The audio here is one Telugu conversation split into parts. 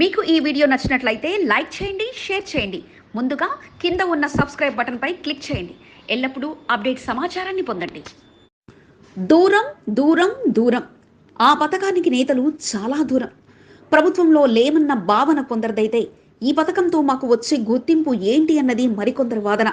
మీకు ఈ వీడియో నచ్చినట్లయితే లైక్ చేయండి షేర్ చేయండి. ముందుగా కింద ఉన్న సబ్స్క్రైబ్ బటన్పై క్లిక్ చేయండి. ఎల్లప్పుడూ అప్డేట్ సమాచారాన్ని పొందండి. దూరం దూరం దూరం. ఆ పథకానికి నేతలు చాలా దూరం. ప్రభుత్వంలో లేమన్న భావన కొందరిదైతే ఈ పథకంతో మాకు వచ్చే గుర్తింపు ఏంటి అన్నది మరికొందరి వాదన.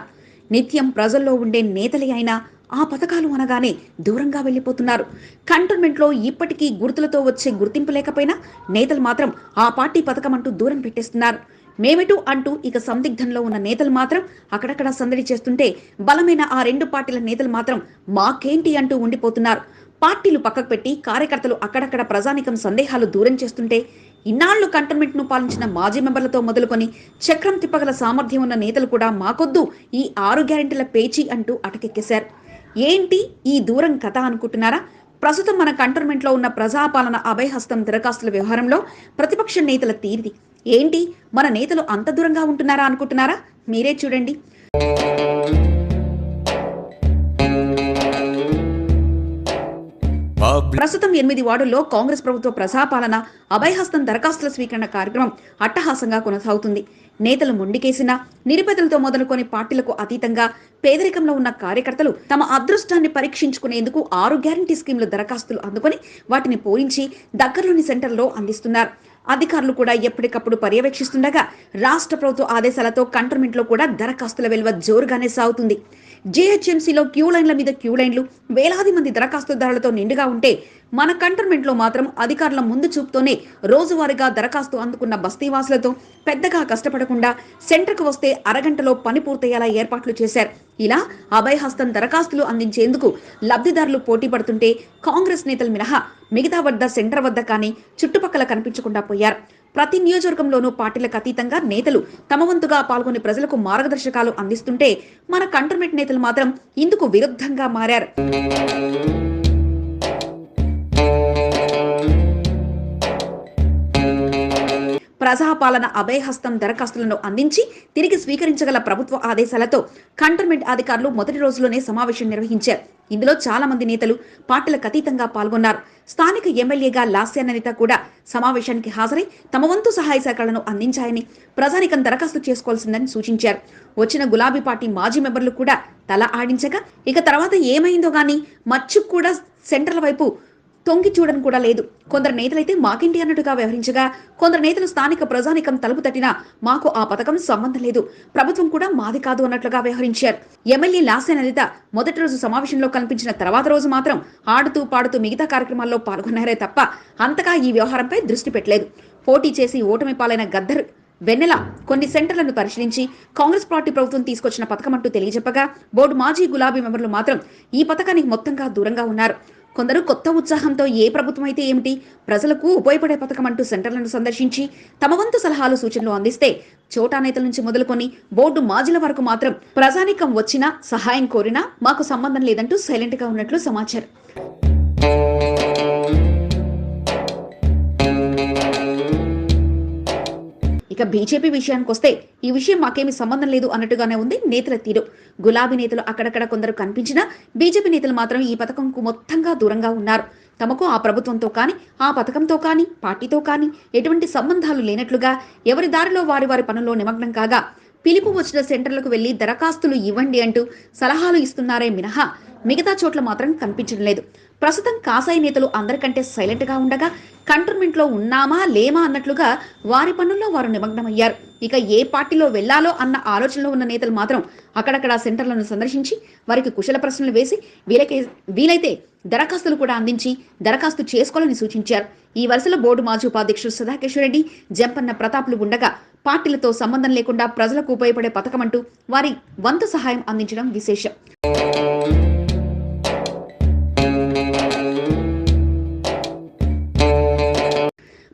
నిత్యం ప్రజల్లో ఉండే నేతలే అయినా ఆ పథకాలు అనగానే దూరంగా వెళ్ళిపోతున్నారు. కంటోన్మెంట్లో ఇప్పటికీ గుర్తులతో వచ్చే గుర్తింపు లేకపోయినా నేతలు మాత్రం ఆ పార్టీ పథకం అంటూ దూరం పెట్టేస్తున్నారు. మేమిటు అంటూ ఇక సందిగ్ధంలో ఉన్న నేతలు మాత్రం అక్కడక్కడ సందడి చేస్తుంటే బలమైన ఆ రెండు పార్టీల నేతలు మాత్రం మాకేంటి అంటూ ఉండిపోతున్నారు. పార్టీలు పక్కకు పెట్టి కార్యకర్తలు అక్కడక్కడ ప్రజానికం సందేహాలు దూరం చేస్తుంటే ఇన్నాళ్ళు కంటోన్మెంట్ను పాలించిన మాజీ మెంబర్లతో మొదలుకొని చక్రం తిప్పగల సామర్థ్యం ఉన్న నేతలు కూడా మాకొద్దు ఈ ఆరు గ్యారెంటీల పేచీ అంటూ అటకెక్కేశారు. ఏంటి ఈ దూరం కథ అనుకుంటున్నారా? ప్రస్తుతం మన కంటోన్మెంట్లో ఉన్న ప్రజాపాలన అభయహస్తం దరఖాస్తుల వ్యవహారంలో ప్రతిపక్ష నేతల తీరిది. ఏంటి? మన నేతలు అంత దూరంగా ఉంటున్నారా అనుకుంటున్నారా? మీరే చూడండి. ప్రస్తుతం ఎనిమిది వార్డుల్లో కాంగ్రెస్ ప్రభుత్వ ప్రజాపాలన అభయహస్తం దరఖాస్తుల స్వీకరణ కార్యక్రమం అట్టహాసంగా కొనసాగుతుంది. నేతలు మొండికేసినా నిరుపేదలతో మొదలుకొని పార్టీలకు అతీతంగా పేదరికంలో ఉన్న కార్యకర్తలు తమ అదృష్టాన్ని పరీక్షించుకునేందుకు ఆరు గ్యారంటీ స్కీమ్ల దరఖాస్తులు అందుకొని వాటిని పూరించి దగ్గరలోని సెంటర్లో అందిస్తున్నారు. అధికారులు కూడా ఎప్పటికప్పుడు పర్యవేక్షిస్తుండగా రాష్ట్ర ప్రభుత్వ ఆదేశాలతో కంటర్మెంట్లో కూడా దరఖాస్తుల విలువ జోరుగానే సాగుతుంది. జీహెచ్ఎంసీలో క్యూ లైన్ల మీద క్యూ లైన్లు వేలాది మంది దరఖాస్తుదారులతో నిండుగా ఉంటే మన కంటోన్మెంట్లో మాత్రం అధికారుల ముందు చూపుతోనే రోజువారీగా దరఖాస్తు అందుకున్న బస్తీవాసులతో పెద్దగా కష్టపడకుండా సెంటర్కు వస్తే అరగంటలో పని పూర్తయ్యేలా ఏర్పాట్లు చేశారు. ఇలా అభయహస్తం దరఖాస్తులు అందించేందుకు లబ్ధిదారులు పోటీ పడుతుంటే కాంగ్రెస్ నేతలు మినహా మిగతా వద్ద సెంటర్ వద్ద కానీ చుట్టుపక్కల కనిపించకుండా పోయారు. ప్రతి నియోజకవర్గంలోనూ పార్టీలకు అతీతంగా నేతలు తమ వంతుగా పాల్గొని ప్రజలకు మార్గదర్శకాలు అందిస్తుంటే మన కంటర్మెంట్ నేతలు మాత్రం ఇందుకు విరుద్ధంగా మారారు. ప్రజాపాలన అభయహస్తం దరఖాస్తులను అందించి తిరిగి స్వీకరించగల ప్రభుత్వ ఆదేశాలతో కంటర్మెంట్ అధికారులు మొదటి రోజులోనే సమావేశం నిర్వహించారు. ఇందులో చాలా మంది నేతలు పార్టీలకు అతీతంగా పాల్గొన్నారు. స్థానిక ఎమ్మెల్యేగా లాస్యాననిత కూడా సమావేశానికి హాజరై తమ వంతు సహాయ శాఖలను అందించాయని ప్రజానికం దరఖాస్తు చేసుకోవాల్సిందని సూచించారు. వచ్చిన గులాబీ పార్టీ మాజీ మెంబర్లు కూడా తల ఆడించగా ఇక తర్వాత ఏమైందో గాని మచ్చు కూడా సెంటర్ల వైపు తొంగి చూడడం కూడా లేదు. కొందరు నేతలైతే మాకింటి అన్నట్టుగా వ్యవహరించగా కొందరు నేతలు స్థానిక ప్రజానికం తలుపు తట్టినా మాకు ఆ పథకం సంబంధం లేదు. ప్రభుత్వం కూడా మాది కాదు అన్నట్లుగా వ్యవహరించారు. ఎమ్మెల్యే లాస్య మొదటి రోజు సమావేశంలో కనిపించిన తర్వాత రోజు మాత్రం ఆడుతూ పాడుతూ మిగతా కార్యక్రమాల్లో పాల్గొన్నారే తప్ప అంతగా ఈ వ్యవహారంపై దృష్టి పెట్టలేదు. పోటీ చేసి ఓటమి పాలైన గద్దర్ వెన్నెల కొన్ని సెంటర్లను పరిశీలించి కాంగ్రెస్ పార్టీ ప్రభుత్వం తీసుకొచ్చిన పథకం అంటూ తెలియజెప్పగా బోర్డు మాజీ గులాబీ మెంబర్లు మాత్రం ఈ పథకానికి మొత్తంగా దూరంగా ఉన్నారు. కొందరు కొత్త ఉత్సాహంతో ఏ ప్రభుత్వం అయితే ఏమిటి ప్రజలకు ఉపయోగపడే పథకం అంటూ సెంటర్లను సందర్శించి తమ వంతు సలహాలు సూచనలు అందిస్తే చోటా నేతల నుంచి మొదలుకొని బోర్డు మాజీల వరకు మాత్రం ప్రజానికం వచ్చినా సహాయం కోరినా మాకు సంబంధం లేదంటూ సైలెంట్గా ఉన్నట్లు సమాచారం. ఇక బీజేపీ విషయానికి వస్తే ఈ విషయం మాకేమీ సంబంధం లేదు అన్నట్టుగానే ఉంది నేతల తీరు. గులాబీ నేతలు అక్కడక్కడ కొందరు కనిపించినా బీజేపీ నేతలు మాత్రం ఈ పథకంకు మొత్తంగా దూరంగా ఉన్నారు. తమకు ఆ ప్రభుత్వంతో కానీ ఆ పథకంతో కానీ పార్టీతో కానీ ఎటువంటి సంబంధాలు లేనట్లుగా ఎవరి దారిలో వారి వారి పనుల్లో నిమగ్నం కాగా పిలుపు వచ్చిన సెంటర్లకు వెళ్ళి దరఖాస్తులు ఇవ్వండి అంటూ సలహాలు ఇస్తున్నారే మినహా. మిగతా చోట్ల మాత్రం కనిపించడం లేదు. ప్రస్తుతం కాసాయి నేతలు అందరికంటే సైలెంట్గా ఉండగా కంటోన్మెంట్లో ఉన్నామా లేమా అన్నట్లుగా వారి పనుల్లో వారు నిమగ్నమయ్యారు. ఇక ఏ పార్టీలో వెళ్ళాలో అన్న ఆలోచనలో ఉన్న నేతలు మాత్రం అక్కడక్కడ సెంటర్లను సందర్శించి వారికి కుశల ప్రశ్నలు వేసి వీలకే వీలైతే దరఖాస్తులు కూడా అందించి దరఖాస్తు చేసుకోవాలని సూచించారు. ఈ వరుసలో బోర్డు మాజీ ఉపాధ్యక్షుడు సుధాకేశ్వర రెడ్డి జంపన్న ప్రతాప్లు ఉండగా పార్టీలతో సంబంధం లేకుండా ప్రజలకు ఉపయోగపడే పథకం అంటూ వారి వంతు సహాయం అందించడం విశేషం.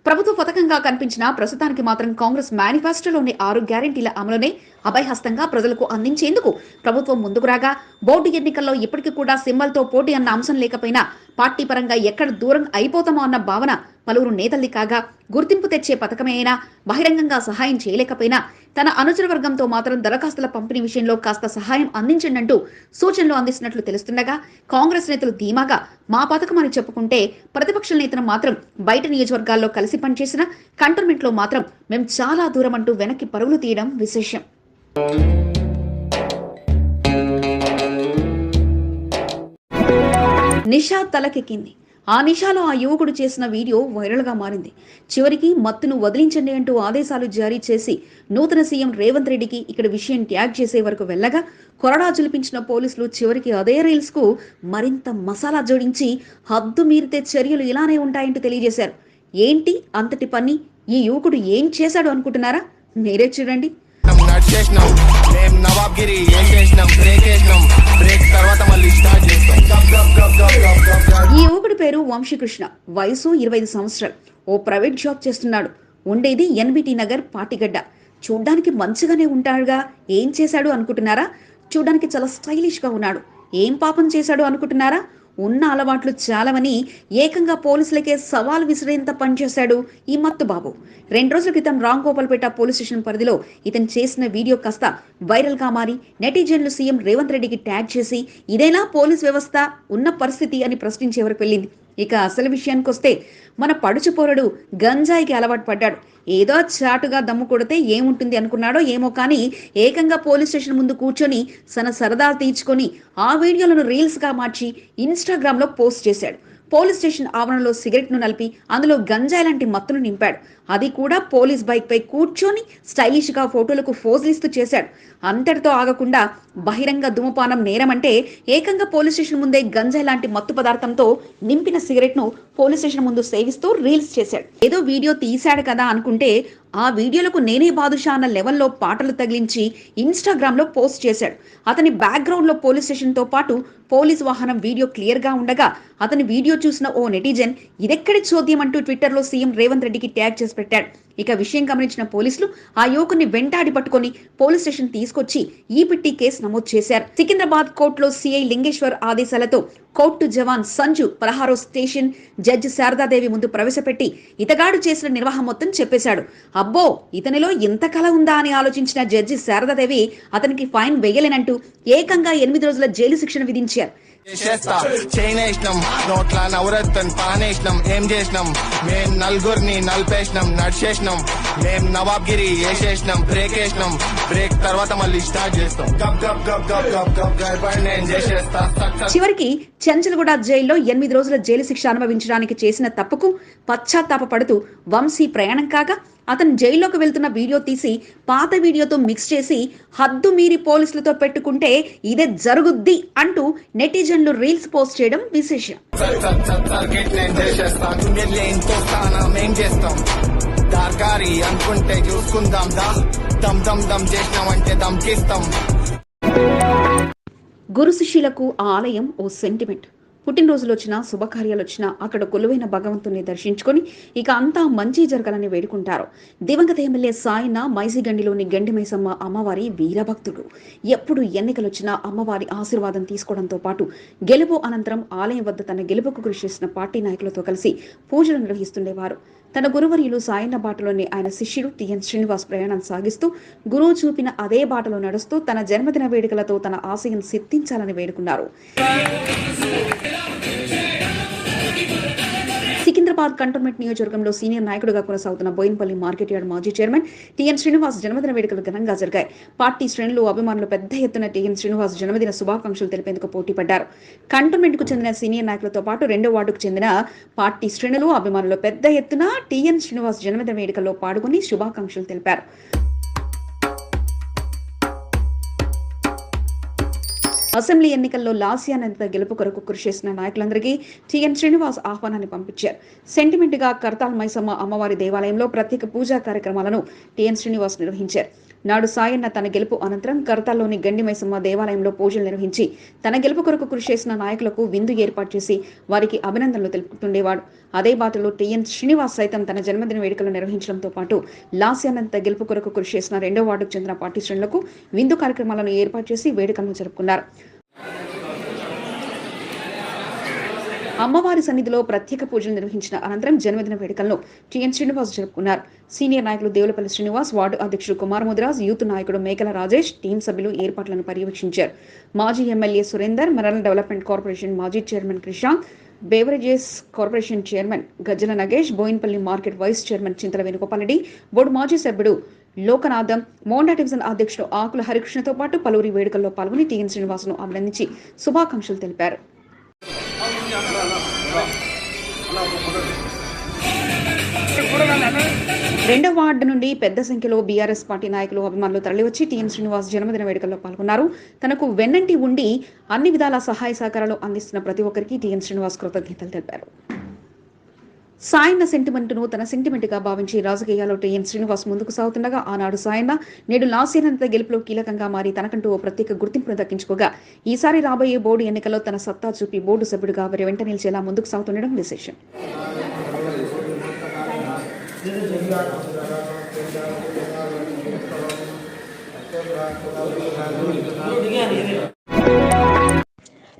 ప్రభుత్వ పథకంగా కనిపించిన ప్రస్తుతానికి మాత్రం కాంగ్రెస్ మేనిఫెస్టోలోని ఆరు గ్యారెంటీల అమలునే అభయహస్తంగా ప్రజలకు అందించేందుకు ప్రభుత్వం ముందుకు రాగా బోర్డు ఎన్నికల్లో ఇప్పటికీ కూడా సింబల్తో పోటీ అన్న అంశం లేకపోయినా పార్టీ పరంగా ఎక్కడ దూరం అయిపోతామో అన్న భావన పలువురు నేతల్ని కాగా గుర్తింపు తెచ్చే పథకమే అయినా బహిరంగంగా సహాయం చేయలేకపోయినా తన అనుచర వర్గంతో మాత్రం దరఖాస్తుల పంపిణీ విషయంలో కాస్త సహాయం అందించండంటూ సూచనలు అందిస్తున్నట్లు తెలుస్తుండగా కాంగ్రెస్ నేతలు ధీమాగా మా పథకం అని చెప్పుకుంటే ప్రతిపక్ష నేతను మాత్రం బయట నియోజకవర్గాల్లో కలిసి పనిచేసిన కంటోన్మెంట్లో మాత్రం మేం చాలా దూరం అంటూ వెనక్కి పరుగులు తీయడం విశేషం. నిషా తలకెక్కింది. ఆ నిషాలో ఆ యువకుడు చేసిన వీడియో వైరల్గా మారింది. చివరికి మత్తును వదిలించండి అంటూ ఆదేశాలు జారీ చేసి నూతన సీఎం రేవంత్ రెడ్డికి ఇక్కడ విషయం ట్యాగ్ చేసే వరకు వెళ్ళగా కొరడా జులిపించిన పోలీసులు చివరికి అదే రీల్స్కు మరింత మసాలా జోడించి హద్దు మీరితే చర్యలు ఇలానే ఉంటాయంటూ తెలియజేశారు. ఏంటి అంతటి పని? ఈ యువకుడు ఏం చేశాడు అనుకుంటున్నారా? మీరే చూడండి. రేపు నవాబ్గిరి ఏం చేసినాం? బ్రేక్ వేసినాం బ్రేక్ తర్వాత మళ్ళీ స్టార్ట్ చేస్తాం. ఈ యువకుడి పేరు వంశీకృష్ణ. వయసు ఇరవై ఐదు సంవత్సరాలు. ఓ ప్రైవేట్ జాబ్ చేస్తున్నాడు. ఉండేది ఎన్బిటి నగర్ పాటిగడ్డ. చూడ్డానికి మంచిగానే ఉంటాడుగా. ఏం చేశాడు అనుకుంటున్నారా? చూడ్డానికి చాలా స్టైలిష్గా ఉన్నాడు. ఏం పాపం చేశాడు అనుకుంటున్నారా? ఉన్న అలవాట్లు చాలవని ఏకంగా పోలీసులకే సవాల్ విసిరేంత పనిచేశాడు ఈ మత్తు బాబు రెండు రోజుల క్రితం రామ్ గోపాల్పేట పోలీస్ స్టేషన్ పరిధిలో ఇతను చేసిన వీడియో కాస్త వైరల్గా మారి నెటిజన్లు సీఎం రేవంత్ రెడ్డికి ట్యాగ్ చేసి ఇదేనా పోలీస్ వ్యవస్థ? ఉన్న పరిస్థితి అని ప్రశ్నించే వరకు వెళ్ళింది ఇక అసలు విషయానికి వస్తే మన పడుచు పోరడు గంజాయికి అలవాటు పడ్డాడు. ఏదో చాటుగా దమ్ము కొడితే ఏముంటుంది అనుకున్నాడో ఏమో కానీ ఏకంగా పోలీస్ స్టేషన్ ముందు కూర్చొని తన సరదా తీర్చుకొని ఆ వీడియోలను రీల్స్గా మార్చి ఇన్స్టాగ్రామ్లో పోస్ట్ చేశాడు. పోలీస్ స్టేషన్ ఆవరణలో సిగరెట్ను నలిపి అందులో గంజాయి లాంటి మత్తును నింపాడు. అది కూడా పోలీస్ బైక్ పై కూర్చొని స్టైలిష్గా ఫోటోలకు ఫోజులిస్తూ చేశాడు. అంతటితో ఆగకుండా బహిరంగ ధూమపానం నేరమంటే ఏకంగా పోలీస్ స్టేషన్ ముందే గంజాయి లాంటి మత్తు పదార్థంతో నింపిన సిగరెట్ను పోలీస్ స్టేషన్ ముందు సేవిస్తూ రీల్స్ చేశాడు. ఏదో వీడియో తీశాడు కదా అనుకుంటే ఆ వీడియోలకు నేనే బాదుషా అన్న లెవెల్లో పాటలు తగిలించి ఇన్స్టాగ్రామ్లో పోస్ట్ చేశాడు. అతని బ్యాక్గ్రౌండ్లో పోలీస్ స్టేషన్తో పాటు పోలీస్ వాహనం వీడియో క్లియర్గా ఉండగా అతని వీడియో చూసిన ఓ నెటిజన్ ఇదెక్కడి చోద్యం అంటూ ట్విట్టర్లో సీఎం రేవంత్ రెడ్డికి ట్యాగ్ చేసి ప్రవేశపెట్టాడు ఇక విషయం గమనించిన పోలీసులు ఆ యువకుని వెంటాడి పట్టుకొని పోలీస్ స్టేషన్ తీసుకొచ్చి ఈపిట్టి కేసు నమోదు చేశారు. సికింద్రాబాద్ కోర్టులో సిఐ లింగేశ్వర్ ఆదేశాలతో కోర్టు జవాన్ సంజు పదహారో స్టేషన్ జడ్జి శారదాదేవి ముందు ప్రవేశపెట్టి ఇతగాడు చేసిన నిర్వాహం మొత్తం చెప్పేశాడు. అబ్బో ఇతనిలో ఇంత కళ ఉందా అని ఆలోచించిన జడ్జి శారదాదేవి అతనికి ఫైన్ వేయలేనంటూ ఏకంగా ఎనిమిది రోజుల జైలు శిక్షణ విధించారు. చేసేస్తా చైన్ వేసినాం నోట్ల నవరత్న్ పానేసినాం. ఏం చేసినాం? మేం నలుగురిని నలిపేసినాం నడిచేసినాం. మేం నవాబ్గిరి వేసేసినాం బ్రేక్ వేసినాం. బ్రేక్ తర్వాత మళ్ళీ స్టార్ట్ చేస్తాం. గప్ గప్ గప్ గప్ గప్ గప్ గడపడి నేను చేసేస్తా. చివరికి చంచల్గూడ జైల్లో ఎనిమిది రోజుల జైలు శిక్ష అనుభవించడానికి చేసిన తప్పుకు పశ్చాత్తాపపడుతూ వంశీ ప్రయాణం కాగా అతను జైల్లోకి వెళ్తున్న వీడియో తీసి పాత వీడియోతో మిక్స్ చేసి హద్దు మీరి పోలీసులతో పెట్టుకుంటే ఇదే జరుగుద్ది అంటూ నెటిజన్లు రీల్స్ పోస్ట్ చేయడం విశేషం. చేస్తాం దార్కారి అనుకుంటే చూసుకుందాం దా దమ్ దమ్ దమ్ చేసినామంటే దమ్కిస్తాం గురు శిష్యులకు ఆ ఆలయం ఓ సెంటిమెంట్ పుట్టినరోజులు వచ్చినా శుభకార్యాలు వచ్చినా అక్కడ కొలువైన భగవంతుని దర్శించుకొని ఇక అంతా మంచి జరగాలని వేడుకుంటారు. దివంగత ఎమ్మెల్యే సాయిన మైసిగండిలోని గండిమైసమ్మ అమ్మవారి వీరభక్తుడు. ఎప్పుడు ఎన్నికలు వచ్చినా అమ్మవారి ఆశీర్వాదం తీసుకోవడంతో పాటు గెలుపు అనంతరం ఆలయం వద్ద తన గెలుపుకు కృషి చేసిన పార్టీ నాయకులతో కలిసి పూజలు నిర్వహిస్తుండేవారు. తన గురువర్యులు సాయన్న బాటలోని ఆయన శిష్యుడు టిఎన్ శ్రీనివాస్ ప్రయాణం సాగిస్తూ గురువు చూపిన అదే బాటలో నడుస్తూ తన జన్మదిన వేడుకలతో తన ఆశయం సిద్ధించాలని వేడుకున్నారు. హైదరాబాద్ కంటోన్మెంట్ నియోజకవర్గంలో సీనియర్ నాయకుడిగా కొనసాగుతున్న బోయినపల్లి మార్కెట్ యార్డ్ మాజీ చైర్మన్ టీఎన్ శ్రీనివాస్ జన్మదిన వేడుకలు ఘనంగా జరిగాయి. పార్టీ శ్రేణులు అభిమానులు పెద్ద ఎత్తున టీఎన్ శ్రీనివాస్ జన్మదిన శుభాకాంక్షలు తెలిపేందుకు పోటీ పడ్డారు. కంటోన్మెంట్కు చెందిన సీనియర్ నాయకులతో పాటు రెండో వార్డుకు చెందిన పార్టీ శ్రేణులు అభిమానులు పెద్ద ఎత్తున టీఎన్ శ్రీనివాస్ జన్మదిన వేడుకల్లో పాల్గొని శుభాకాంక్షలు తెలిపారు. అసెంబ్లీ ఎన్నికల్లో లాసియా నేత గెలుపు కొరకు కృషి చేసిన నాయకులందరికీ టీఎన్ శ్రీనివాస్ ఆహ్వానాన్ని పంపించారు. సెంటిమెంట్గా కర్తాల్ మైసమ్మ అమ్మవారి దేవాలయంలో ప్రత్యేక పూజా కార్యక్రమాలను టీఎన్ శ్రీనివాస్ నిర్వహించారు. నాడు సాయన్న తన గెలుపు అనంతరం కర్తాల్లోని గండి మైసమ్మ దేవాలయంలో పూజలు నిర్వహించి తన గెలుపు కొరకు కృషి చేసిన నాయకులకు విందు ఏర్పాటు చేసి వారికి అభినందనలు తెలుపుతుండేవాడు. అదే బాటలో టీఎన్ శ్రీనివాస్ సైతం తన జన్మదిన వేడుకలు నిర్వహించడంతో పాటు లాస్యానంత గెలుపు కొరకు కృషి చేసిన రెండో వార్డుకు చెందిన పార్టీ శ్రేణులకు విందు కార్యక్రమాలను ఏర్పాటు చేసి వేడుకలను జరుపుకున్నారు. అమ్మవారి సన్నిధిలో ప్రత్యేక పూజలు నిర్వహించిన అనంతరం జన్మదిన వేడుకలను టిఎన్ శ్రీనివాస్ జరుపుకున్నారు. సీనియర్ నాయకులు దేవులపల్లి శ్రీనివాస్ వార్డు అధ్యక్షుడు కుమార్ ముదిరాజ్ యూత్ నాయకుడు మేకల రాజేష్ టీం సభ్యులు ఏర్పాట్లను పర్యవేక్షించారు. మాజీ MLA Surender murrel development corporation మాజీ chairman Krishank beverages corporation chairman Gajjala Nagesh Boinpally market vice chairman Chintala Venugopal Reddy board మాజీ సభ్యుడు లోకనాథం మోండా డివిజన్ అధ్యక్షుడు ఆకుల హరికృష్ణతో పాటు పలువురి వేడుకల్లో పాల్గొని టీఎన్ శ్రీనివాస్ను అభినందించి శుభాకాంక్షలు తెలిపారు. రెండవ వార్డు నుండి పెద్ద సంఖ్యలో బీఆర్ఎస్ పార్టీ నాయకులు అభిమానులు తరలివచ్చి టీఎన్ శ్రీనివాస్ జన్మదిన వేడుకల్లో పాల్గొన్నారు. తనకు వెన్నంటి ఉండి అన్ని విధాల సహాయ సహకారాలు అందిస్తున్న ప్రతి ఒక్కరికి టీఎన్ శ్రీనివాస్ కృతజ్ఞతలు తెలిపారు. సాయన్న సెంటిమెంట్ను తన సెంటిమెంట్గా భావించి రాజకీయాల్లో టీఎం శ్రీనివాస్ ముందుకు సాగుతుండగా ఆనాడు సాయన్న నేడు లాస్యనంత గెలుపులో కీలకంగా మారి తనకంటూ ఓ ప్రత్యేక గుర్తింపును దక్కించుకోగా ఈసారి రాబోయే బోర్డు ఎన్నికల్లో తన సత్తా చూపి బోర్డు సభ్యుడిగా వారి వెంట నిలిచేలా ముందుకు సాగుతుండడం విశేషం.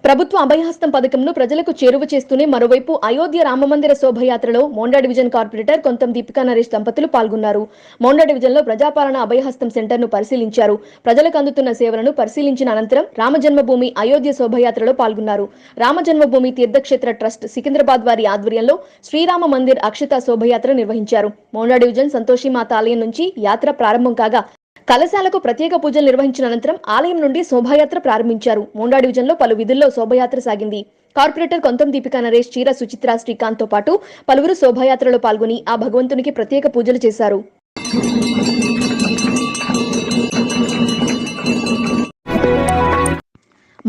ప్రభుత్వ అభయహస్తం పథకంను ప్రజలకు చేరువ చేస్తూనే మరోవైపు అయోధ్య రామమందిర శోభయాత్రలో మోండా డివిజన్ కార్పొరేటర్ కొంతం దీపికా నరేష్ దంపతులు పాల్గొన్నారు. మోండా డివిజన్లో ప్రజాపాలన అభయహస్తం సెంటర్ను పరిశీలించారు. ప్రజలకు అందుతున్న సేవలను పరిశీలించిన అనంతరం రామజన్మభూమి అయోధ్య శోభయాత్రలో పాల్గొన్నారు. రామజన్మభూమి తీర్థక్షేత్ర ట్రస్ట్ సికింద్రాబాద్ వారి ఆధ్వర్యంలో శ్రీరామ మందిర్ అక్షత శోభయాత్ర నిర్వహించారు. మోండా డివిజన్ సంతోషిమాత ఆలయం నుంచి యాత్ర ప్రారంభం కాగా కలశాలకు ప్రత్యేక పూజలు నిర్వహించిన అనంతరం ఆలయం నుండి శోభాయాత్ర ప్రారంభించారు. మోండా డివిజన్లో పలు విధుల్లో శోభయాత్ర సాగింది. కార్పొరేటర్ కొంతం దీపికా నరేష్ చీర సుచిత్ర శ్రీకాంత్తో పాటు పలువురు శోభాయాత్రలో పాల్గొని ఆ భగవంతునికి ప్రత్యేక పూజలు చేశారు.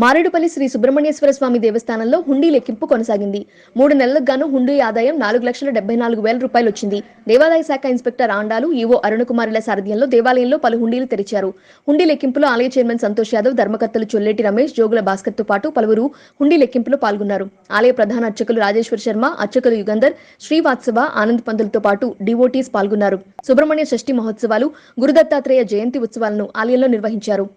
మారేడుపల్లి శ్రీ సుబ్రహ్మణ్యేశ్వర స్వామి దేవస్థానంలో హుండీ లెక్కింపు కొనసాగింది. మూడు నెలలకు గాను హుండీ ఆదాయం నాలుగు లక్షల డెబ్బై నాలుగు వేల రూపాయలు వచ్చింది. దేవాదాయ శాఖ ఇన్స్పెక్టర్ ఆండాలు ఈవో అరుణకుమారుల సారథ్యంలో దేవాలయంలో పలు హుండీలు తెరిచారు. హుండీ లెక్కింపులో ఆలయ చైర్మన్ సంతోష్ యాదవ్ ధర్మకర్తలు చొల్లేటి రమేష్ జోగుల భాస్కర్తో పాటు పలువురు హుండీ లెక్కింపులో పాల్గొన్నారు. ఆలయ ప్రధాన అర్చకులు రాజేశ్వర శర్మ అర్చకులు యుగంధర్ శ్రీవాత్సవ ఆనంద్ పంతులతో పాటు డివోటీస్ పాల్గొన్నారు. సుబ్రహ్మణ్య షష్ఠి మహోత్సవాలు గురుదత్తాత్రేయ జయంతి ఉత్సవాలను ఆలయంలో నిర్వహించారు.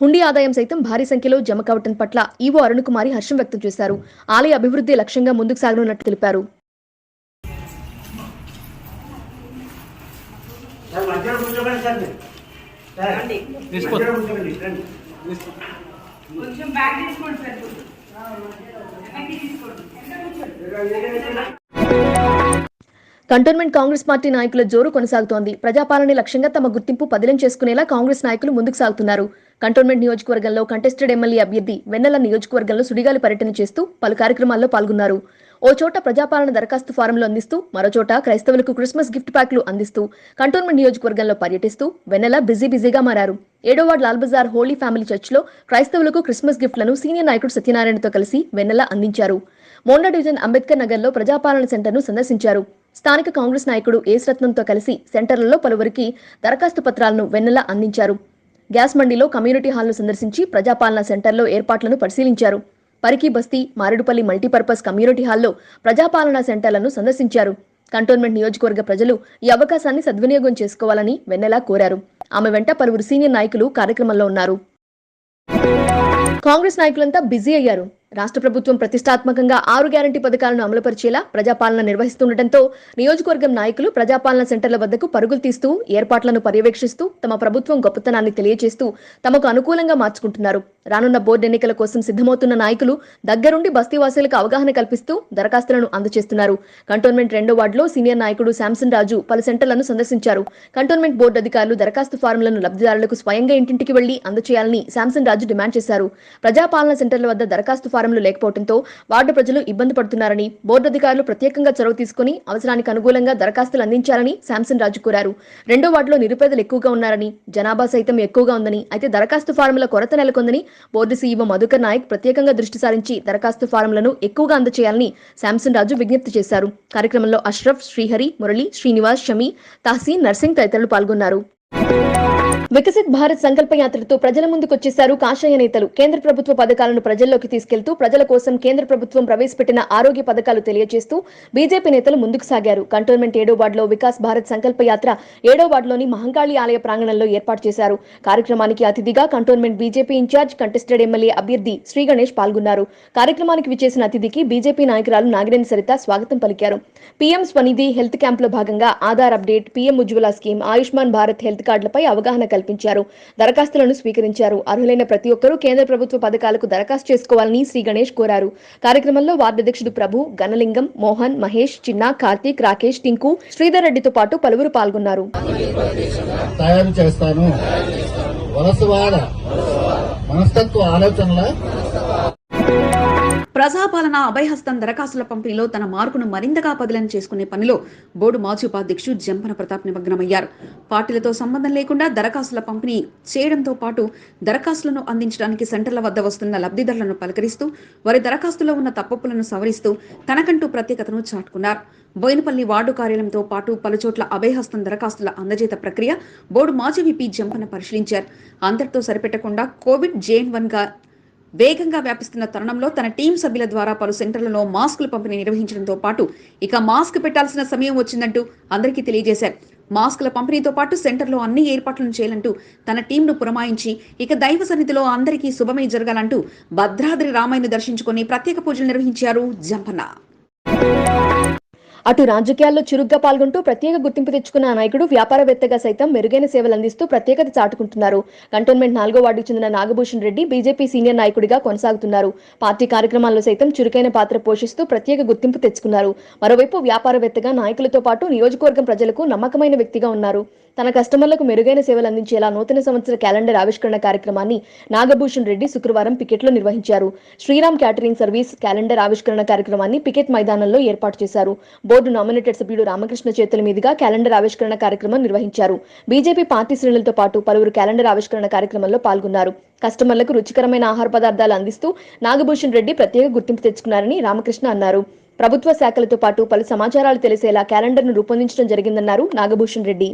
హుండీ ఆదాయం సైతం భారీ సంఖ్యలో జమ కావటం పట్ల ఈవో అరుణకుమారి హర్షం వ్యక్తం చేశారు. ఆలయ అభివృద్ధి లక్ష్యంగా ముందుకు సాగనున్నట్టు తెలిపారు. కొంచెం బ్యాగ్ తీసుకోండి సార్ వెనక్కి తీసుకోండి. కంటోన్మెంట్ కాంగ్రెస్ పార్టీ నాయకుల జోరు కొనసాగుతోంది. ప్రజాపాలన లక్ష్యంగా తమ గుర్తింపు పదిలం చేసుకునేలా కాంగ్రెస్ నాయకులు ముందుకు సాగుతున్నారు. కంటోన్మెంట్ నియోజకవర్గంలో కంటెస్టెడ్ ఎమ్మెల్యే అభ్యర్థి వెన్నెల నియోజకవర్గంలో సుడిగాలి పర్యటన చేస్తూ పలు కార్యక్రమాల్లో పాల్గొన్నారు. ఓ చోట ప్రజాపాలన దరఖాస్తు ఫారంలు అందిస్తూ మరోచోట క్రైస్తవులకు క్రిస్మస్ గిఫ్ట్ ప్యాక్లు అందిస్తూ కంటోన్మెంట్ నియోజకవర్గంలో పర్యటిస్తూ వెన్నెల బిజీ బిజీగా మారారు. ఏడో ward Lal Bazar holy family చర్చ్లో క్రైస్తవులకు క్రిస్మస్ గిఫ్ట్లను సీనియర్ నాయకుడు సత్యనారాయణతో కలిసి వెన్నెల అందించారు. మోండా డివిజన్ అంబేద్కర్ నగర్లో ప్రజాపాలన సెంటర్ను సందర్శించారు. స్థానిక కాంగ్రెస్ నాయకుడు ఏశ్రత్నంతో కలిసి సెంటర్లలో పలువురికి దరఖాస్తు పత్రాలను వెన్నెల అందించారు. గ్యాస్ మండీలో కమ్యూనిటీ హాల్ను సందర్శించి ప్రజాపాలన సెంటర్లో ఏర్పాట్లను పరిశీలించారు. పరికి బస్తీ మారేడుపల్లి మల్టీపర్పస్ కమ్యూనిటీ హాల్లో ప్రజాపాలనా సెంటర్లను సందర్శించారు. కంటోన్మెంట్ నియోజకవర్గ ప్రజలు ఈ అవకాశాన్ని సద్వినియోగం చేసుకోవాలని వెన్నెల కోరారు. ఆమె వెంట పలువురు సీనియర్ నాయకులు కార్యక్రమంలో ఉన్నారు. కాంగ్రెస్ నాయకులంతా బిజీ అయ్యారు. రాష్ట్ర ప్రభుత్వం ప్రతిష్టాత్మకంగా ఆరు గ్యారంటీ పథకాలను అమలుపరిచేలా ప్రజాపాలన నిర్వహిస్తుండటంతో నియోజకవర్గం నాయకులు ప్రజాపాలన సెంటర్ల వద్దకు పరుగులు తీస్తూ ఏర్పాట్లను పర్యవేక్షిస్తూ తమ ప్రభుత్వం గొప్పతనాన్ని తెలియజేస్తూ తమకు అనుకూలంగా మార్చుకుంటున్నారు. రానున్న బోర్డు ఎన్నికల కోసం సిద్ధమవుతున్న నాయకులు దగ్గరుండి బస్తీవాసులకు అవగాహన కల్పిస్తూ దరఖాస్తులను అందజేస్తున్నారు. కంటోన్మెంట్ రెండో వార్డులో సీనియర్ నాయకుడు శాంసన్ రాజు పలు సెంటర్లను సందర్శించారు. కంటోన్మెంట్ బోర్డు అధికారులు దరఖాస్తు ఫారంలను లబ్ధిదారులకు స్వయంగా ఇంటింటికి వెళ్ళి అందజేయాలని శాంసన్ రాజు డిమాండ్ చేశారు. ప్రజాపాలన సెంటర్ల వద్ద దరఖాస్తు ఫారంలు లేకపోవడంతో వార్డు ప్రజలు ఇబ్బంది పడుతున్నారని బోర్డు అధికారులు ప్రత్యేకంగా చొరవ తీసుకుని అవసరానికి అనుకూలంగా దరఖాస్తులు అందించాలని శాంసన్ రాజు కోరారు. రెండో వార్డులో నిరుపేదలు ఎక్కువగా ఉన్నారని జనాభా సైతం ఎక్కువగా ఉందని అయితే దరఖాస్తు ఫారంల కొరత నెలకొందని బోర్డు సీఈఓ మధుకర్ నాయక్ ప్రత్యేకంగా దృష్టి సారించి దరఖాస్తు ఫారంలను ఎక్కువగా అందజేయాలని శాంసన్ రాజు విజ్ఞప్తి చేశారు. కార్యక్రమంలో అష్రఫ్ శ్రీహరి మురళి శ్రీనివాస్ షమి తహసీన్ నర్సింగ్ తదితరులు పాల్గొన్నారు. వికసిత్ భారత్ సంకల్ప యాత్రతో ప్రజల ముందుకొచ్చేశారు కాషాయ నేతలు. కేంద్ర ప్రభుత్వ పథకాలను ప్రజల్లోకి తీసుకెళ్తూ ప్రజల కోసం కేంద్ర ప్రభుత్వం ప్రవేశపెట్టిన ఆరోగ్య పథకాలు తెలియజేస్తూ బీజేపీ నేతలు ముందుకు సాగారు. కంటోన్మెంట్ ఏడో వార్డులో వికాస్ భారత్ సంకల్ప యాత్ర ఏడో వార్డులోని మహంకాళి ఆలయ ప్రాంగణంలో ఏర్పాటు చేశారు. కార్యక్రమానికి అతిథిగా cantonment BJP incharge contested MLA అభ్యర్థి శ్రీ గణేష్ పాల్గొన్నారు. కార్యక్రమానికి విచ్చేసిన అతిథికి బీజేపీ నాయకురాలు నాగరేణ సరిత స్వాగతం పలికారు. పీఎం స్వనిధి హెల్త్ క్యాంపులో భాగంగా Aadhaar update PM Ujjwala scheme Ayushman Bharat health కార్డులపై అవగాహన కల్పించారు. దరఖాస్తులను స్వీకరించారు. అర్హులైన ప్రతి ఒక్కరూ కేంద్ర ప్రభుత్వ పథకాలకు దరఖాస్తు చేసుకోవాలని శ్రీ గణేష్ కోరారు. కార్యక్రమంలో వార్డు అధ్యక్షుడు ప్రభు గణలింగం మోహన్ మహేష్ చిన్న కార్తీక్ రాకేష్ టింకు శ్రీధర్ రెడ్డితో పాటు పలువురు పాల్గొన్నారు. తయారు చేస్తాను. వలసవాడ మనస్తత్వ ఆలోచనల ప్రజాపాలన అభయహస్తం దరఖాస్తుల పంపిణీలో తన మార్కును మరింతగా పదిలం చేసుకునే పనిలో బోర్డు మాజీ ఉపాధ్యక్షుడు జంపన ప్రతాప్ నిమగ్నమయ్యారు. పార్టీలతో సంబంధం లేకుండా దరఖాస్తుల పంపిణీ చేయడంతో పాటు దరఖాస్తులను అందించడానికి సెంటర్ల వద్ద వస్తున్న లబ్ధిదారులను పలకరిస్తూ వారి దరఖాస్తులో ఉన్న తప్పులను సవరిస్తూ తనకంటూ ప్రత్యేకతను చాటుకున్నారు. బోయినపల్లి వార్డు కార్యాలయంతో పాటు పలుచోట్ల అభయహస్తం దరఖాస్తుల అందజేత ప్రక్రియ బోర్డు మాజీ విపి జంపన పరిశీలించారు. అందరితో సరిపెట్టకుండా కోవిడ్ జేఎన్ వన్గా వేగంగా వ్యాపిస్తున్న తరుణంలో తన టీం సభ్యుల ద్వారా పలు సెంటర్లలో మాస్కుల పంపిణీ నిర్వహించడంతో పాటు ఇక మాస్క్ పెట్టాల్సిన సమయం వచ్చిందంటూ అందరికీ తెలియజేశారు. మాస్కుల పంపిణీతో పాటు సెంటర్లో అన్ని ఏర్పాట్లను చేయాలంటూ తన టీంను పురమాయించి ఇక దైవ సన్నిధిలో అందరికీ శుభమే జరగాలంటూ భద్రాద్రి రామాయణ దర్శించుకొని ప్రత్యేక పూజలు నిర్వహించారు జంపన్న. అటు రాజకీయాల్లో చురుగ్గా పాల్గొంటూ ప్రత్యేక గుర్తింపు తెచ్చుకున్న నాయకుడు వ్యాపారవేత్తగా సైతం మెరుగైన సేవలు అందిస్తూ ప్రత్యేకత చాటుకుంటున్నారు. కంటోన్మెంట్ నాలుగో వార్డుకు చెందిన నాగభూషణ్ రెడ్డి బీజేపీ సీనియర్ నాయకుడిగా కొనసాగుతున్నారు. పార్టీ కార్యక్రమాల్లో సైతం చురుకైన పాత్ర పోషిస్తూ ప్రత్యేక గుర్తింపు తెచ్చుకున్నారు. మరోవైపు వ్యాపారవేత్తగా నాయకులతో పాటు నియోజకవర్గం ప్రజలకు నమ్మకమైన వ్యక్తిగా ఉన్నారు. తన కస్టమర్లకు మెరుగైన సేవలు అందించేలా నూతన సంవత్సర క్యాలెండర్ ఆవిష్కరణ కార్యక్రమాన్ని నాగభూషణ్ రెడ్డి శుక్రవారం పికెట్లో నిర్వహించారు. శ్రీరామ్ క్యాటరింగ్ సర్వీస్ క్యాలెండర్ ఆవిష్కరణ కార్యక్రమాన్ని పికెట్ మైదానంలో ఏర్పాటు చేశారు. బోర్డు నామినేటెడ్ సభ్యుడు రామకృష్ణ చేతుల మీదుగా క్యాలెండర్ ఆవిష్కరణ కార్యక్రమం నిర్వహించారు. బీజేపీ పార్టీ శ్రేణులతో పాటు పలువురు క్యాలెండర్ ఆవిష్కరణ కార్యక్రమంలో పాల్గొన్నారు. కస్టమర్లకు రుచికరమైన ఆహార పదార్థాలు అందిస్తూ నాగభూషణ్ రెడ్డి ప్రత్యేక గుర్తింపు తెచ్చుకున్నారని రామకృష్ణ అన్నారు. ప్రభుత్వ శాఖలతో పాటు పలు సమాచారాలు తెలిసేలా క్యాలెండర్ను రూపొందించడం జరిగిందన్నారు నాగభూషణ్ రెడ్డి.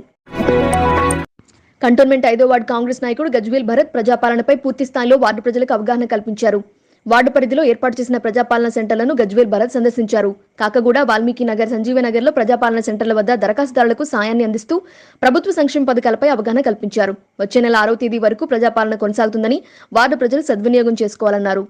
కంటోన్మెంట్ ఐదో వార్డు కాంగ్రెస్ నాయకుడు గజ్వేల్ భరత్ ప్రజాపాలనపై పూర్తి స్థాయిలో వార్డు ప్రజలకు అవగాహన కల్పించారు. వార్డు పరిధిలో ఏర్పాటు చేసిన ప్రజాపాలన సెంటర్లను గజ్వేల్ భరత్ సందర్శించారు. కాకగూడ వాల్మీకి నగర్ సంజీవ నగర్లో ప్రజాపాలన సెంటర్ల వద్ద దరఖాస్తుదారులకు సాయాన్ని అందిస్తూ ప్రభుత్వ సంక్షేమ పథకాలపై అవగాహన కల్పించారు. వచ్చే నెల ఆరో తేదీ వరకు ప్రజాపాలన కొనసాగుతుందని వార్డు ప్రజలు సద్వినియోగం చేసుకోవాలన్నారు.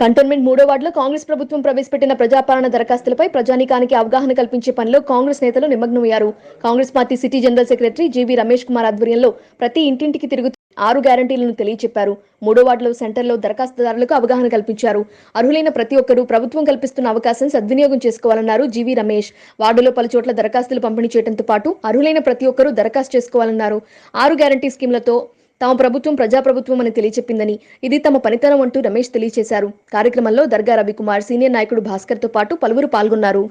కంటోన్మెంట్ మూడో వార్డులో కాంగ్రెస్ ప్రభుత్వం ప్రవేశపెట్టిన ప్రజాపాలన దరఖాస్తులపై ప్రజానీకానికి అవగాహన కల్పించే పనిలో కాంగ్రెస్ నేతలు నిమగ్నమయ్యారు. Congress party city general secretary GV Ramesh Kumar ఆధ్వర్యంలో ప్రతి ఇంటింటికి తిరుగుతూ ఆరు గ్యారంటీలను తెలియచెప్పారు. మూడో వార్డులో సెంటర్లో దరఖాస్తుదారులకు అవగాహన కల్పించారు. అర్హులైన ప్రతి ఒక్కరూ ప్రభుత్వం కల్పిస్తున్న అవకాశం సద్వినియోగం చేసుకోవాలన్నారు జీవీ రమేష్. వార్డులో పలు చోట్ల దరఖాస్తులు పంపిణీ చేయడంతో పాటు అర్హులైన ప్రతి ఒక్కరూ దరఖాస్తు చేసుకోవాలన్నారు. ఆరు గ్యారంటీ స్కీమ్లతో తమ ప్రభుత్వం ప్రజాప్రభుత్వం అని తెలియచెప్పిందని ఇది తమ పనితనం అంటూ రమేష్ తెలియజేశారు కార్యక్రమంలో దర్గా రవికుమార్ సీనియర్ నాయకుడు భాస్కర్తో పాటు పలువురు పాల్గొన్నారు.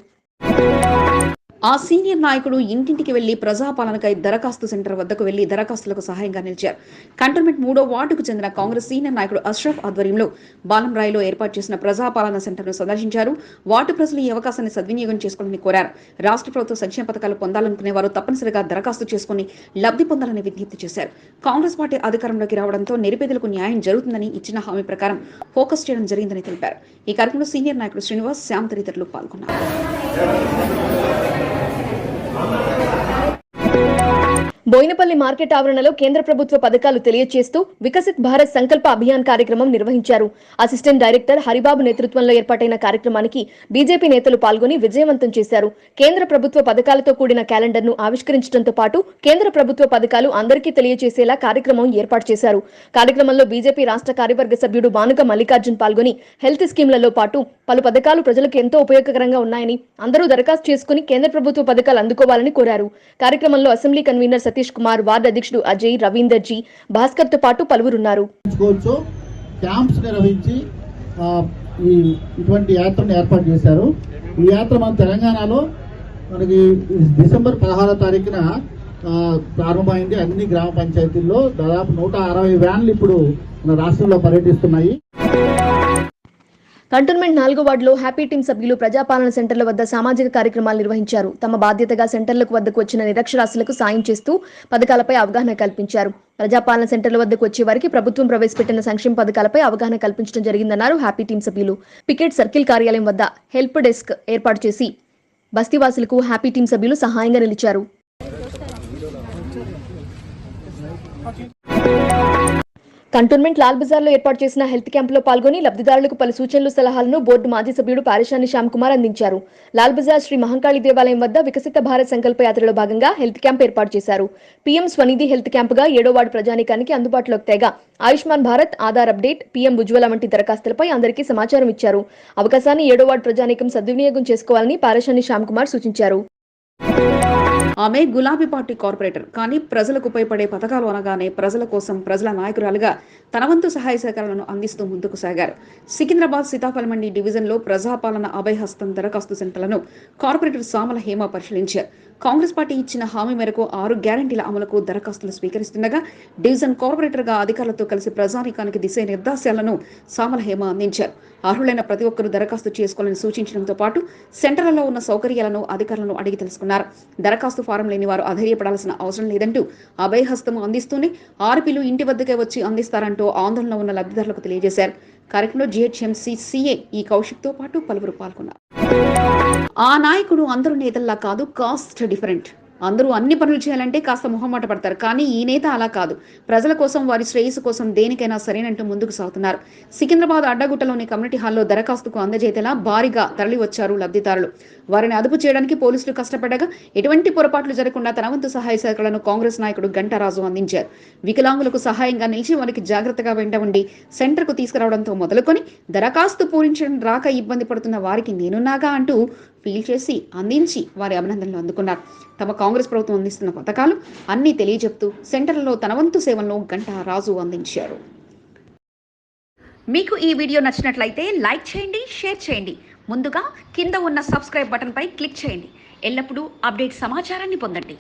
ఆ సీనియర్ నాయకుడు ఇంటింటికి వెళ్ళి ప్రజాపాలనకై దరఖాస్తు సెంటర్ వద్దకు వెళ్ళి దరఖాస్తులకు సహాయంగా నిలిచారు. కంటోన్మెంట్ మూడో వార్డుకు చెందిన కాంగ్రెస్ సీనియర్ నాయకుడు అష్రఫ్ ఆధ్వర్యంలో బాలంరాయిలో ఏర్పాటు చేసిన ప్రజాపాలన సెంటర్ను సందర్శించారు. వార్డు ప్రజలు ఈ అవకాశాన్ని సద్వినియోగం చేసుకోవాలని కోరారు. రాష్ట్ర ప్రభుత్వ సంక్షేమ పథకాలు పొందాలనుకునే వారు తప్పనిసరిగా దరఖాస్తు చేసుకుని లబ్ధి పొందాలని విజ్ఞప్తి చేశారు. కాంగ్రెస్ పార్టీ అధికారంలోకి రావడంతో నిరుపేదలకు న్యాయం జరుగుతుందని ఇచ్చిన హామీ ప్రకారం ఫోకస్ చేయడం జరిగిందని తెలిపారు. ఈ కార్యక్రమంలో సీనియర్ నాయకుడు శ్రీనివాస్ శ్యామ్ తదితరులు పాల్గొన్నారు. Amen. బోయినపల్లి మార్కెట్ ఆవరణలో కేంద్ర ప్రభుత్వ పథకాలు తెలియజేస్తూ వికసిత్ భారత్ సంకల్ప అభియాన్ కార్యక్రమం నిర్వహించారు. అసిస్టెంట్ డైరెక్టర్ హరిబాబు నేతృత్వంలో ఏర్పాటైన కార్యక్రమానికి బీజేపీ నేతలు పాల్గొని విజయవంతం చేశారు. కేంద్ర ప్రభుత్వ పథకాలతో కూడిన క్యాలెండర్ను ఆవిష్కరించడంతో పాటు కేంద్ర ప్రభుత్వ పథకాలు అందరికీ తెలియజేసేలా కార్యక్రమం ఏర్పాటు చేశారు. కార్యక్రమంలో బీజేపీ రాష్ట్ర కార్యవర్గ సభ్యుడు బానుక మల్లికార్జున్ పాల్గొని హెల్త్ స్కీమ్లలో పాటు పలు పథకాలు ప్రజలకు ఎంతో ఉపయోగకరంగా ఉన్నాయని అందరూ దరఖాస్తు చేసుకుని కేంద్ర ప్రభుత్వ పథకాలు అందుకోవాలని కోరారు. కార్యక్రమంలో assembly convener Satish Kumar ward అధ్యక్షుడు అజయ్ రవీందర్ జీ భాస్కర్తో పాటు పలువురున్నారు. ఉన్నారు క్యాంప్స్ నిర్వహించి ఇటువంటి యాత్రను ఏర్పాటు చేశారు. ఈ యాత్ర మన తెలంగాణలో మనకి డిసెంబర్ పదహారో తారీఖున ప్రారంభమైంది. అన్ని గ్రామ పంచాయతీల్లో దాదాపు నూట అరవై వ్యాన్లు ఇప్పుడు మన రాష్ట్రంలో పర్యటిస్తున్నాయి. కంటోన్మెంట్ నాలుగో వార్డులో హ్యాపీ టీమ్ సభ్యులు ప్రజాపాలన సెంటర్ల వద్ద సామాజిక కార్యక్రమాలు నిర్వహించారు. తమ బాధ్యతగా సెంటర్లకు వద్దకు వచ్చిన నిరక్షరాస్యులకు సాయం చేస్తూ పథకాలపై అవగాహన కల్పించారు. ప్రజాపాలన సెంటర్ల వద్దకు వచ్చే వారికి ప్రభుత్వం ప్రవేశపెట్టిన సంక్షేమ పథకాలపై అవగాహన కల్పించడం జరిగిందన్నారు హ్యాపీ టీమ్ సభ్యులు. పికెట్ సర్కిల్ కార్యాలయం వద్ద హెల్ప్ డెస్క్ ఏర్పాటు చేసి బస్తీవాసులకు హ్యాపీ టీమ్ సభ్యులు సహాయంగా నిలిచారు. కంటోన్మెంట్ లాల్ బజార్లో ఏర్పాటు చేసిన హెల్త్ క్యాంపులో పాల్గొని లబ్ధిదారులకు పలు సూచనలు సలహాలను బోర్డు మాజీ సభ్యుడు పారిశాని శ్యామ్ కుమార్ అందించారు. లాల్ బజార్ శ్రీ మహంకాళి దేవాలయం వద్ద వికసిత భారత్ సంకల్ప యాత్రలో భాగంగా హెల్త్ క్యాంప్ ఏర్పాటు చేశారు. పీఎం స్వనిధి హెల్త్ క్యాంపుగా ఏడో వార్డు ప్రజానికానికి అందుబాటులోకి తేగా ఆయుష్మాన్ భారత్ ఆధార్ అప్డేట్ పీఎం ఉజ్వల వంటి దరఖాస్తులపై అందరికీ సమాచారం ఇచ్చారు. అవకాశాన్ని ఏడో వార్డు ప్రజానికం సద్వినియోగం చేసుకోవాలని పారిశాని శ్యామ్ కుమార్ సూచించారు. ఆమె గులాబీ పార్టీ కార్పొరేటర్. కానీ ప్రజలకు ఉపయోగపడే పథకాలు అనగానే ప్రజల కోసం ప్రజల నాయకురాలుగా తనవంతు సహాయ సహకారాలను అందిస్తూ ముందుకు సాగారు. సికింద్రాబాద్ సీతాఫలం మండి డివిజన్లో ప్రజాపాలన అభయహస్తం దరఖాస్తు సెంటర్లను కార్పొరేటర్ సామల హేమ పరిశీలించారు. కాంగ్రెస్ పార్టీ ఇచ్చిన హామీ మేరకు ఆరు గ్యారంటీల అమలుకు దరఖాస్తులు స్వీకరిస్తుండగా డివిజన్ కార్పొరేటర్గా అధికారులతో కలిసి ప్రజానీకానికి దిశ నిర్దేశాలను సామల హేమ అందించారు. అర్హులైన ప్రతి ఒక్కరూ దరఖాస్తు చేసుకోవాలని సూచించడంతో పాటు సెంటర్లలో ఉన్న సౌకర్యాలను అధికారులను అడిగి తెలుసుకున్నారు. దరఖాస్తు ఫారం లేని వారు అధైర్యపడాల్సిన అవసరం లేదంటూ అభయహస్తం అందిస్తూనే ఆర్పీలు ఇంటి వద్దకే వచ్చి అందిస్తారంటూ ఆందోళనలో ఉన్న లబ్ధిదారులకు తెలియజేశారు. కార్యక్రమంలో జీహెచ్ఎంసీ సీఏ ఈ కౌశిక్తో పాటు పలువురు పాల్గొన్నారు. ఆ నాయకుడు అందరూ నేతల్లా కాదు కాస్ట్ డిఫరెంట్. అందరూ అన్ని పనులు చేయాలంటే కాస్త మొహమాట పడతారు. కానీ ఈ నేత అలా కాదు. ప్రజల కోసం వారి శ్రేయస్సు కోసం దేనికైనా సరేనంటూ ముందుకు సాగుతున్నారు. సికింద్రాబాద్ అడ్డగుట్టలోని కమ్యూనిటీ హాల్లో దరఖాస్తుకు అందజేతేలా భారీగా తరలి వచ్చారు లబ్ధిదారులు. వారిని అదుపు చేయడానికి పోలీసులు కష్టపడగా ఎటువంటి పొరపాట్లు జరగకుండా తన వంతు సహాయ శాఖలను కాంగ్రెస్ నాయకుడు గంటారాజు అందించారు. వికలాంగులకు సహాయంగా నిలిచి వారికి జాగ్రత్తగా వెంట ఉండి సెంటర్కు తీసుకురావడంతో మొదలుకొని దరఖాస్తు పూరించడం రాక ఇబ్బంది పడుతున్న వారికి నేనున్నాగా అంటూ ఫీల్ చేసి అందించి వారి అభినందనలు అందుకున్నారు. తమ కాంగ్రెస్ ప్రభుత్వం అందిస్తున్న పథకాలు అన్నీ తెలియజెప్తూ సెంటర్లో తన వంతు సేవలను గంటా రాజు అందించారు. మీకు ఈ వీడియో నచ్చినట్లయితే లైక్ చేయండి షేర్ చేయండి. ముందుగా కింద ఉన్న సబ్స్క్రైబ్ బటన్పై క్లిక్ చేయండి. ఎల్లప్పుడూ అప్డేట్ సమాచారాన్ని పొందండి.